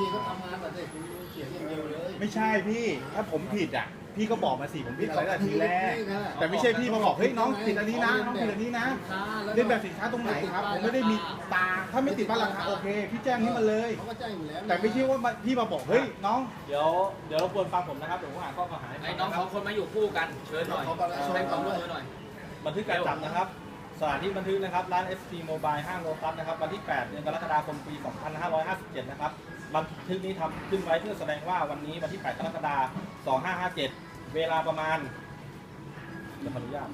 ทีก็ทำงานแต่เด็กคุณเขียนอย่างเดียวเลยไม่ใช่พี่ ถ้าผมผิดอะ พี่ก็บอกมาสิผมผิดอะไรตั้งแต่ทีแรก แต่ไม่ใช่พี่มาบอกเฮ้ยน้องผิดอันนี้นะน้องผิดอันนี้นะเรียนแบบสินค้าตรงไหนครับ ผมไม่ได้มีตา ถ้าไม่ติดป้ายราคาโอเค พี่แจ้งให้มาเลย เขาก็แจ้งอยู่แล้วแต่ไม่ใช่ว่ามาพี่มาบอกเฮ้ยน้องเดี๋ยวเดี๋ยวรบกวนฟังผมนะครับเดี๋ยวผมอ่านข้อกล่าวหาให้ไอ้ฟังน้องนะคสรัอบ งคนมาอยู่คู่กันเชิญหน่อยเขาก็ได้ให้ความร่วมมือหน่อย บันทึกการจับนะครับ สถานที่บันทึกนะครับ ร้าน ST Mobile ห้างโลตัสนะครับ วันที่ 8 เดือนกรกฎาคม ปี 2557 นะครับ บันทึกนี้ทำขึ้นไว้เพื่อแสดงว่าวันนี้วันที่8กรกฎาคม2557 เวลาประมาณจะขออนุญาต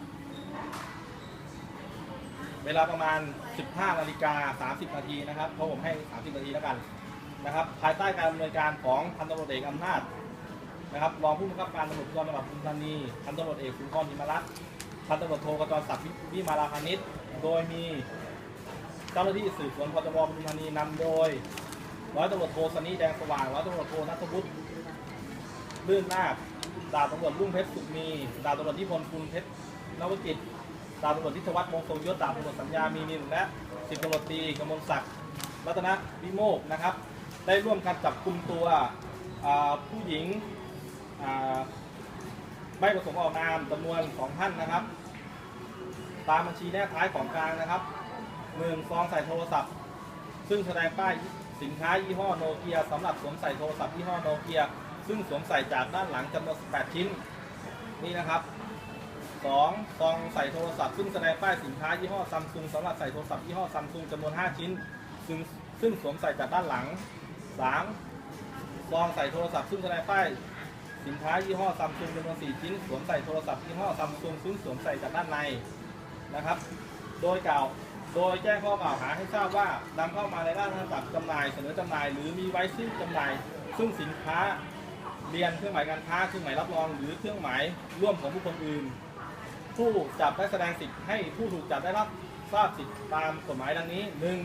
เวลาประมาณ 15นาฬิกา30นาทีนะครับเพราะผมให้ 30นาทีแล้วกันนะครับ ภายใต้การดำเนินการของพันตำรวจเอกอำนาจนะครับรองผู้บังคับการตำรวจภูธรจังหวัดปทุมธานีพันตำรวจเอกสุนทรหิมรัตน์พันตำรวจโทกจรศักดิ์วิมาลาพานิชโดยมีเจ้าหน้าที่สืบสวนพจบปทุมธานีนำโดย ร้อยตำรวจโทสนี่แดงสว่างร้อยตำรวจโทนัทวุฒิลื่นนาคดาบตำรวจรุ่งเพชรสุขมีดาบตำรวจที่พลคุณเพชรนวกิจดาบตำรวจทิศวัฒน์มงคลยศดาบตำรวจสัญญามีนินและสิบตำรวจตรีกมลศักดิ์รัตนวิโมกนะครับ ได้ร่วมกันจับกลุ่มตัวผู้หญิงไม่ประสงค์ออกนามจำนวนสองท่านนะครับ ตามบัญชีแนบท้ายของกลางนะครับหนึ่งซองใส่โทรศัพท์ ซึ่งแสดงป้าย สินค้ายี่ห้อโนเกียสำหรับสวมใส่โทรศัพท์ยี่ห้อโนเกียซึ่งสวมใส่จากด้านหลังจำนวน 18 ชิ้น นี่นะครับสองซองใส่โทรศัพท์ซึ่งแสดงป้ายสินค้ายี่ห้อซัมซุงสำหรับใส่โทรศัพท์ยี่ห้อซัมซุงจำนวน 5 ชิ้น ซึ่งซึ่งสวมใส่จากด้านหลังสามซองใส่โทรศัพท์ซึ่งแสดงป้ายสินค้ายี่ห้อซัมซุงจำนวน 4 ชิ้น สวมใส่โทรศัพท์ยี่ห้อซัมซุงซึ่งสวมใส่จากด้านในนะครับ โดยกล่าว โดยแจ้งข้อกล่าวหาให้ทราบว่านำเข้ามาในด้านจับจำหน่ายเสนอจำหน่าย หรือมีไว้ซึ่งจำหน่าย ซึ่งสินค้าเรียนเครื่องหมายการค้าเครื่องหมายรับรอง หรือเครื่องหมายร่วมของผู้คนอื่น ผู้จับได้แสดงสิทธิ์ให้ผู้ถูกจับได้รับทราบสิทธิ์ตามกฎหมายดังนี้หนึ่ง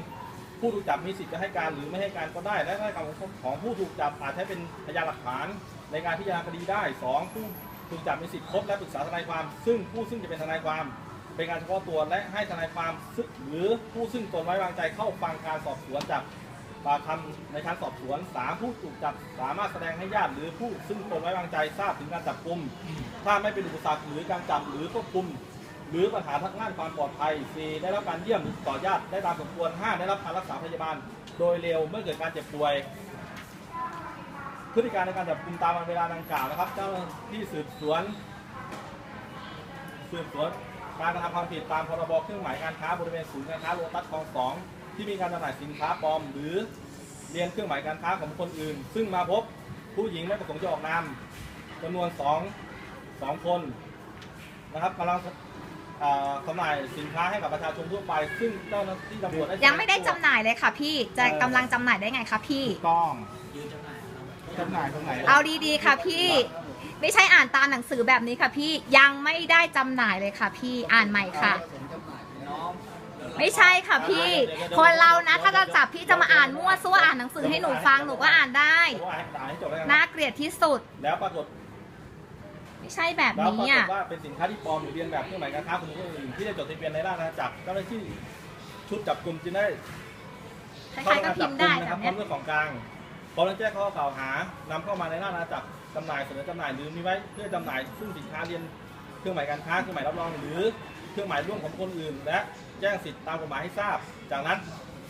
ผู้ถูกจับมีสิทธิ์จะให้การหรือไม่ให้การก็ได้ และถ้อยคำของผู้ถูกจับอาจใช้เป็นพยานหลักฐานในการพิจารณาคดีได้สองผู้ถูกจับมีสิทธิ์พบและปรึกษาทนายความ ซึ่งผู้ซึ่งจะเป็นทนายความ เป็นการเฉพาะตัวและให้ทนายความซึ่งหรือผู้ซึ่งตนไว้วางใจเข้าฟังการสอบสวนจากปากคำในชั้นสอบสวนสามผู้ถูกจับสามารถแสดงให้ญาติหรือผู้ซึ่งตนไว้วางใจทราบถึงการจับกุมถ้าไม่เป็นอุปสรรคหรือการจับหรือควบคุม หรือปัญหาทางด้านความปลอดภัย 4. ได้รับการเยี่ยมต่อญาติได้ตามสมควร 5. ได้รับการรักษาพยาบาล โดยเร็วเมื่อเกิดการเจ็บป่วย พฤติการในการจับกุมตามเวลาดังกล่าวนะครับ เจ้าที่สืบสวนสืบสวน การกระทำความผิดตามพรบเครื่องหมายการค้าบริเวณศูนย์การค้าโลตัสคลองสองที่มีการจำหน่ายสินค้าปลอม หรือเรียนเครื่องหมายการค้าของบุคคนอื่น ซึ่งมาพบผู้หญิงไม่ประสงค์จะออกนามจำนวนสองสองคนนะครับกำลังอ่าจำหน่ายสินค้าให้กับประชาชนทั่วไป ซึ่งเจ้าหน้าที่ตำรวจได้ยังไม่ได้จำหน่ายเลยค่ะพี่จะกำลังจำหน่ายได้ไงคะพี่กล้องยืนจำหน่ายเอาไว้ จำหน่ายตรงไหนเอาดีๆค่ะพี่ไม่ใช่อ่านตามหนังสือแบบนี้ค่ะพี่ยังไม่ได้จำหน่ายเลยค่ะพี่อ่านใหม่ค่ะผมจำหน่ายไปแล้วน้องไม่ใช่ค่ะพี่ คนเรานะ ถ้าจะจับพี่จะมาอ่านมั่วซั่วอ่านหนังสือให้หนูฟังหนูก็อ่านได้ผมว่าให้ด่าให้จบแล้วกันน่าเกลียดที่สุด แล้วปรากฏไม่ใช่แบบแล้วปนี้รากอะฏว่าเป็นสินค้าที่ปลอมหรือเรียนแบบเครื่องหมายการค้าของผู้อื่นที่ได้จดทะเบียนในราชอาณาจักรเจ้าหน้าที่ชุดจับกลุ่มจึงได้ใครๆก็พิมพ์ได้นะแบครับบพร้เนี้อยมด้วยของกลาง พร้อมทั้งแจ้งข้อกล่าวหานำเข้ามาในราชอาณาจักรจำหน่ายเสนอจำหน่ายหรือมีไว้เพื่อจำหน่ายซึ่งสินค้าเรียนเครื่องหมายการค้าเครื่องหมายรับรองหรือเครื่องหมายร่วมของคนอื่น และแจ้งสิทธิตามกฎหมายให้ทราบ จากนั้น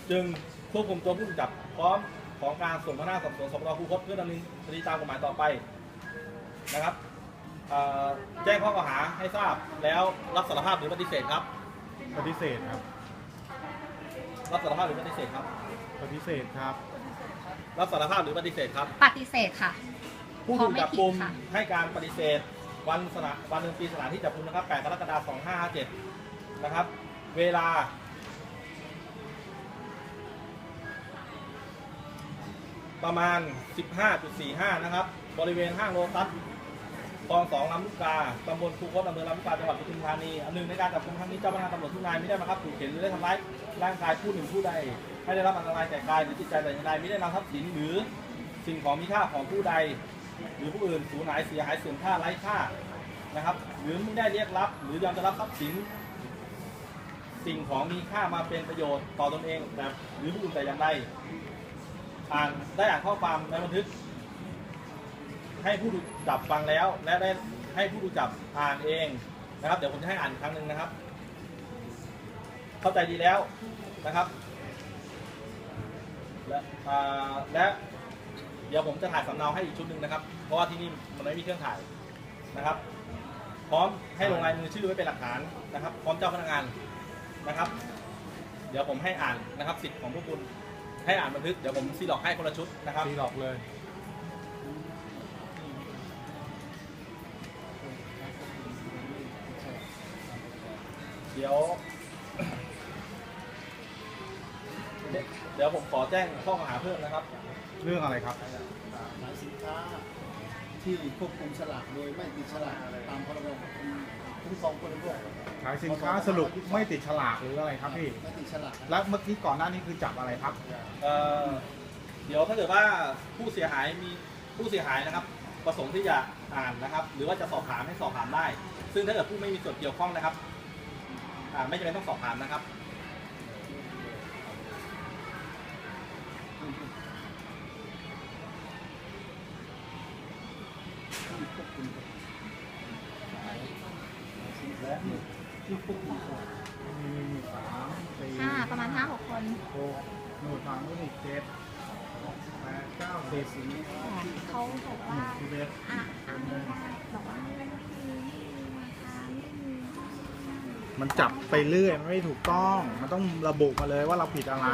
จึงควบคุมตัวผู้ถูกจับพร้อมของกลางส่งพนักงานสอบสวนสพคูคตเพื่อดำเนินคดีตามกฎหมายต่อไปนะครับเอ่อแจ้งข้อกล่าวหาให้ทราบแล้วรับสารภาพหรือปฏิเสธครับ ปฏิเสธครับ รับสารภาพหรือปฏิเสธครับ ปฏิเสธครับ รับสารภาพหรือปฏิเสธครับ ปฏิเสธค่ะ ผู้ถูกจับกุมเพราะไม่ผิดค่ะ ให้การปฏิเสธ วันสถานวันเดือนปีสถานที่จับกุมนะครับ 8 กรกฎาคม 2557 นะครับ เวลา ประมาณ 15.45 นะครับ บริเวณห้างโลตัสคลองสองลำลูกกาตำบลคูคตอำเภอลำลูกกาจังหวัดปทุมธานีอันหนึ่งในการจับกุมครั้งนี้เจ้าพนักงานตำรวจทุกนายไม่ได้มาครับถูกเข็นหรือได้ทำร้ายร่างกายผู้หนึ่งผู้ใด ให้ได้รับอันตรายแก่กายหรือจิตใจแต่อย่างใดไม่ได้นำทรัพย์สินหรือสิ่งของมีค่าของผู้ใด หรือผู้อื่นสูญหายเสียหายเสื่อมค่าไร้ค่านะครับ หรือไม่ได้เรียกรับ หรือยอมจะรับทรัพย์สิน สิ่งของมีค่ามาเป็นประโยชน์ต่อตนเองแบบหรือผู้อื่นแต่อย่างใดอ่านได้อ่านข้อความในบันทึก ให้ผู้ถูจับฟังแล้ว และได้ให้ผู้ถูจับอ่านเองนะครับ เดี๋ยวผมจะให้อ่านครั้งหนึ่งนะครับ เข้าใจดีแล้วนะครับ และอ่าและเดี๋ยวผมจะถ่ายสำเนาให้อีกชุดหนึ่งนะครับ เพราะว่าที่นี่มันไม่มีเครื่องถ่ายนะครับ พร้อมให้ลงลายมือชื่อไว้เป็นหลักฐานนะครับ พร้อมเจ้าพนักงานนะครับ เดี๋ยวผมให้อ่านนะครับสิทธิ์ของพวกคุณให้อ่านบันทึกเดี๋ยวผมซีหลอกให้คนละชุดนะครับตีหลอกเลยเดี๋ยว เดี๋ยวผมขอแจ้งข้อกล่าวหาเพิ่มนะครับ เรื่องอะไรครับ ขายสินค้าที่ควบคุมฉลากโดยไม่ติดฉลากตามพรบคุ้มครองผู้บริโภคขายสินค้าสรุปไม่ติดฉลากหรืออะไรครับพี่ ไม่ติดฉลากนะแล้วเมื่อกี้ก่อนหน้านี้คือจับอะไรครับ เอ่อเดี๋ยวถ้าเกิดว่าผู้เสียหายมีผู้เสียหายนะครับ ประสงค์ที่จะอ่านนะครับ หรือว่าจะสอบถามให้สอบถามได้ ซึ่งถ้าเกิดผู้ไม่มีส่วนเกี่ยวข้องนะครับอ่าไม่จำเป็นต้องสอบถามนะครับ ที่ควบคุมขายและที่ควบคุมฉลากมีสามสี่ห้าประมาณห้าหกคนหกหนูทางนู้นอีกเจ็ดแปดเก้าสิบสี่เขาบอกว่าอ็ดอะอะไม่ได้บอกว่าไม่มีไม่มีราคาไม่มี มันจับไปเรื่อยมันไม่ถูกต้อง มันต้องระบุมาเลยว่าเราผิดอะไร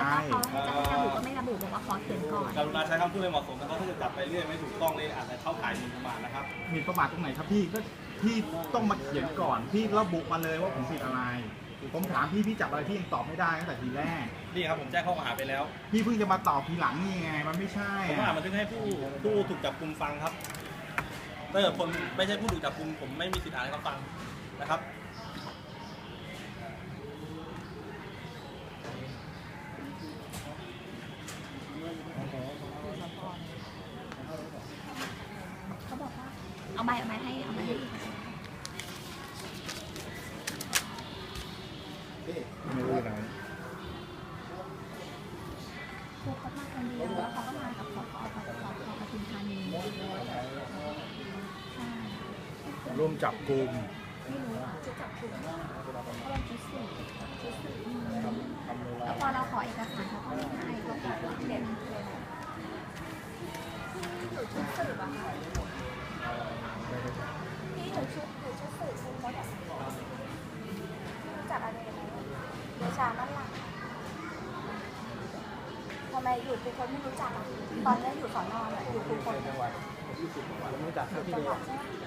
แล้วถ้าเขาจะไม่ระบุก็ไม่ระบุบอกว่าขอเขียนก่อนกรุณาใช้คำพูดให้เหมาะสมนะครับถ้าเกิดจับไปเรื่อยไม่ถูกต้องเลยอาจจะเข้าข่ายหมิ่นประมาทนะครับหมีประมาทตรงไหนครับพี่ก็พี่ต้องมาเขียนก่อนพี่ระบุมาเลยว่าผมผิดอะไร ผมถามพี่พี่จับอะไรพี่ยังตอบไม่ได้ตั้งแต่ทีแรก นี่ครับผมแจ้งข้อกล่าวหาไปแล้ว พี่เพิ่งจะมาตอบทีหลังนี่ไงมันไม่ใช่ผมอ่านอะบันทึกให้ผู้ผู้ถูกจับกุมฟังครับถ้าเกิดคนไม่ใช่ผู้ถูกจับกุมผมไม่มีสิทธิ์อ่านให้เขาฟังนะครับ เขาบอกว่า เอาใบเอาใบให้เอาใบให้ไม่รู้อะไหนครูเขามาคนเดียวแล้วเขาก็มากับสพสพปทุมธานีใช่ร่วมจับกลุ่มไม่รู้อะจะจับกลุ่มเพราะมันชุดสืบชุดสืบอืมแล้วพอเราขอเอกสารเขาก็ไม่ให้ อยู่ครูคนไม่รู้จักอะตอนนี้อยู่สอนอน่ะอยู่ครูคนจังหวัดผมรู้จักครับพี่เดช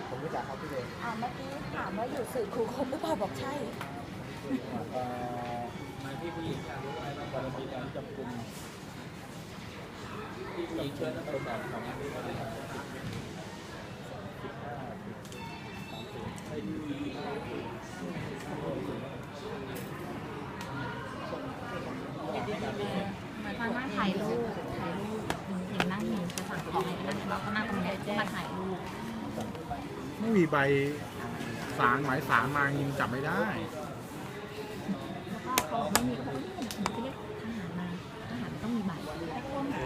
ผมรู้จักครับพี่เดชอ่าเมื่อกี้ถามว่าอยู่สื่อครูคนหรือเปล่าบอกใช่เอ่อมาที่ผู้หญิงอยากรู้อะไรบ้างวันนี้การจับกลุ่มที่ผู้หญิงเชิญนักตรวจสอบของอันนี้มาเลยครับ มานั่งถ่ายรูปถ่ายรูปเห็นนั่งอยู่จะสั่งของอะไรนั่งเราก็นั่งตรงนี้มาถ่ายรูปไม่มีใบสารหมายสารมายิงจับไม่ได้แล้วก็เขาบอกไม่มีก็บอกว่าหนูจะเรียกทหารมาทหารต้องมีใบ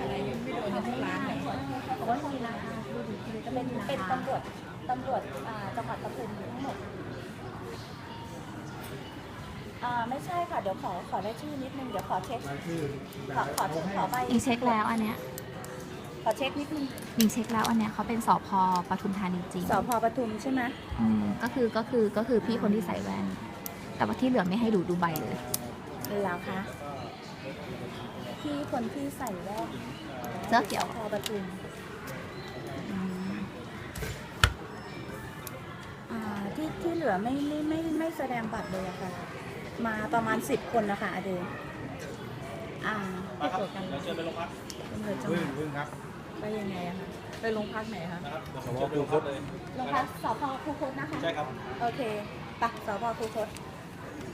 อะไรยังไม่โดนที่ร้านไหนบอกว่ามีราคาดูดิจะเป็นเป็นตำรวจตำรวจจังหวัดปทุมทั้งหมด อ่าไม่ใช่ค่ะ เดี๋ยวขอขอได้ชื่อนิดนึง เดี๋ยวขอเช็ครายชื่อขอขอขอใบยิงเช็คแล้วอันเนี้ยขอเช็คนิดนึงยิงเช็คแล้วอันเนี้ยเขาเป็นสพปทุมธานีจริงสพปทุมใช่ไหมอืมก็คือก็คือก็คือพี่คนที่ใส่แว่น แต่ว่าที่เหลือไม่ให้ดูดูใบเลยเหรอคะพี่คนที่ใส่แว่นเสื้อเขียวสพปทุมอืมอ่าที่ที่เหลือไม่ไม่ไม่ไม่แสดงบัตรเลยอะค่ะ มาประมาณสิบคนนะคะอเดนอ่ามาครับเดี๋ยวเชิญไปโรงพักตำรวจจังหพึ่งวัดพึ่งครับไปยังไงอะคะไปโรงพักไหนคะนะครับเดี๋ยวผมเชิญไปโรงพักเลยโรงพักสพคูคตนะคะ ใช่ครับ โอเคปะสพคูคต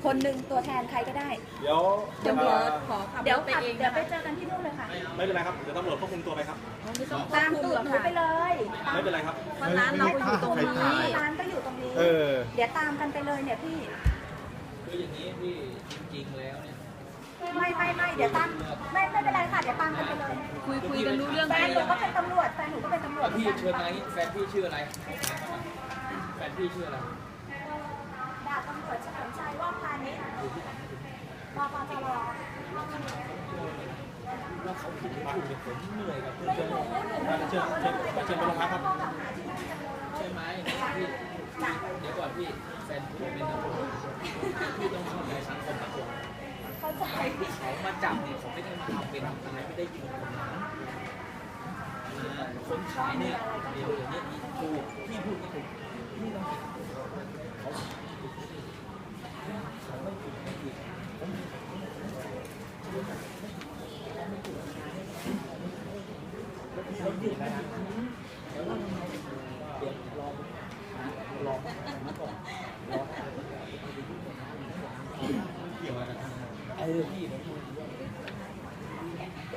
คนหนึ่งตัวแทนใครก็ได้ เดี๋ยวเดี๋ยวเอ่อเดี๋ยวขับเดี๋ยวไปเจอกันที่นู่นเลยค่ะ ไม่เป็นไรครับ เดี๋ยวตำรวจควบคุมตัวไปครับตามตูดหนูไปเลยไม่เป็นไรครับวันร้านเราอยู่ตรงนี้ ร้านก็อยู่ตรงนี้ เออ เดี๋ยวตามกันไปเลยเนี่ยพี่ คืออย่างนี้พี่จริงๆแล้วเนี่ยใช่ไม่ไม่ไม่เดี๋ยวตามไม่ไม่เป็นไรค่ะเดี๋ยวตามกันไปเลยคุยคุยกันรู้เรื่องแฟไปนหนูก็เป็นตำรวจแฟนหนูก็เป็นตำรวจแล้วพี่เชิญมางี้แฟนพี่ชื่ออะไร แฟนพี่ชื่ออะไรดาบตำรวจเฉลิมชัยว่องพาณิชย์ปปจรแล้วเขาผิดหรือถูกเนี่ยผมเหนื่อยกับเพื่อนไม่เชิญรู้หนูไม่เชิญเชิญเชิญไปโรงพักครับใช่ไหมพี่ เดี๋ยวก่อนพี่แฟนพี่เป็นตำรวจพี่ต้องเข้าใจสังคมสังคมเข้าใจเขามาจับเนี่ยเขาไม่ได้มาทำเป็นอะไรไม่ได้ยิงคนนั้นคนขายเนี่ยเดี๋ยวอย่างนี้ยถูกพี่พูดก็ถูกพี่ต้องผิดเขาเขาไม่ถูกไม่ผิดผมเขาหยุดแล้วนะเดี๋ยวเราเดี๋ยวรอรอมาก่อนรอเกี่ยวอะไรกันเออพี่ผมพูดว่า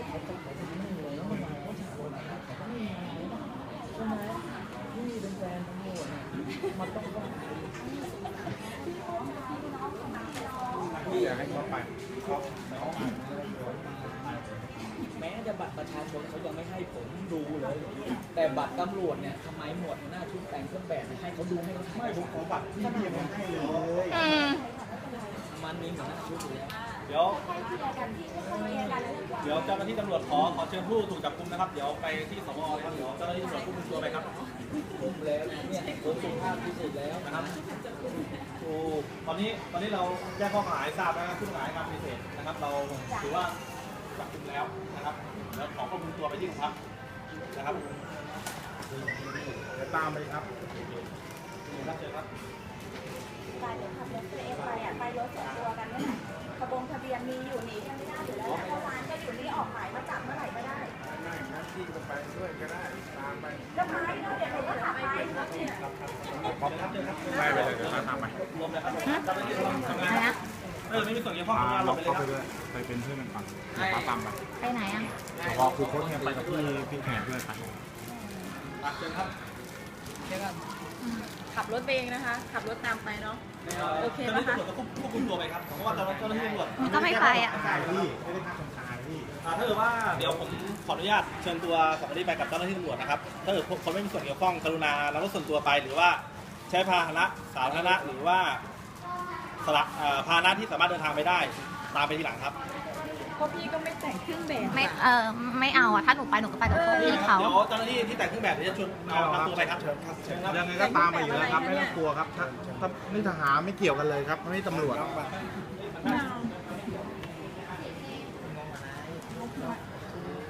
เขาต้องเขาต้องไม่เลยแล้วมันมาเขาฉาบนเขาต้องไม่มาใช่ไหมพี่เป็นแฟนตำรวจเนี่ยมันต้องว่า พี่อยากให้เขาไปเขาน้อง แม้จะบัตร ประชาชนเขายังไม่ให้ผมดูเลย แต่บัตรตำรวจเนี่ยทำไมหมวดหน้าชุดแต่งเครื่องแบบเนี่ยให้เขาดูให้เขาไม่ผมขอบัตรพี่พี่ยังไม่ให้เลยอืมมันมีหมวดหน้าชุดอยู่แล้วเดี๋ยวให้เคลียร์กันที่ไม่ต้องเคลียร์กันแล้วเรื่องเดี๋ยวเจ้าหน้าที่ตำรวจขอขอเชิญผู้ถูกจับกุมนะครับ เดี๋ยวไปที่สพเลยครับเดี๋ยวเจ้าหน้าที่ตำรวจควบคุมตัวไปครับผมแล้วนะเนี่ยผมสุภาพที่สุดแล้วนะครับถูกตอนนี้ตอนนี้เราแจ้งข้อกล่าวหาให้ทราบแล้วนะครับผู้ต้องหาให้การปฏิเสธนะครับ เราถือว่า จับกุมแล้วนะครับแล้วขอควบคุมตัวไปที่โรงพักนะครับเดี๋ยวตามไปครับรับเชิญครับไปเดี๋ยวขับรถตัวเองไปอะไปรถส่วนตัวกันนี่แหละขบงทะเบียนมีอยู่หนีกันไม่ได้อยู่แล้วเมื่อวานก็อยู่นี่ออกหมายมาจับเมื่อไหร่ก็ได้ไม่งั้นพี่ก็ไปด้วยก็ได้ตามไปแล้วไม้เนาะเดี๋ยวหนูก็ขับไปไม่ไปเลยเดี๋ยวตามไปรวมเลยครับ เจ้าหน้าที่กำลังทำงานอะไรนะเออไม่มีส่วนเกี่ยวข้องทำงานหลบไปเลยครับไปเป็นเพื่อนกันก่อนเดี๋ยวเขาตามไปไปไหนอะพอครูโค้ชเนี่ยไปกับพี่พี่แข่งเพื่อนไปอะเชิญครับขับรถไปเองนะคะ ขับรถตามไปเนาะ โอเคเจ้าหน้านะที่คะ ตำรวจก็ควบคุมตัวไปครับ เพราะว่าเจ้าหน้าที่ตำรวจมันก็ไม่ไปอะตายพี่ไม่ได้ฆ่าคนตายพี่อ่าถ้าเกิดว่าเดี๋ยวผมขออนุญาตเชิญตัวสองคนนี้ไปกับเจ้าหน้าที่ตำรวจนะครับ ถ้าเกิดคนไม่มีส่วนเกี่ยวข้องกรุณาเราก็ส่วนตัวไปหรือว่าใช้พาหนะสาธารณะหรือว่า สละเอ่อพาหนะที่สามารถเดินทางไปได้ ตามไปทีหลังครับเพราะพี่ก็ไม่แต่งเครื่องแบบไม่เออไม่เอาอะถ้าหนูไปหนูก็ไปกับพวกพี่เขาเดี๋ยวเจ้าหน้าที่ที่แต่งเครื่องแบบเดี๋ยวจะชวนเอานำตัวไปครับเชิญครับเชิญครับ ยังไงก็ตามไปอยู่แล้วครับ ไม่ต้องกลัวครับถ้าถ้านี่ทหารไม่เกี่ยวกันเลยครับไม่ใช่ตำรวจเ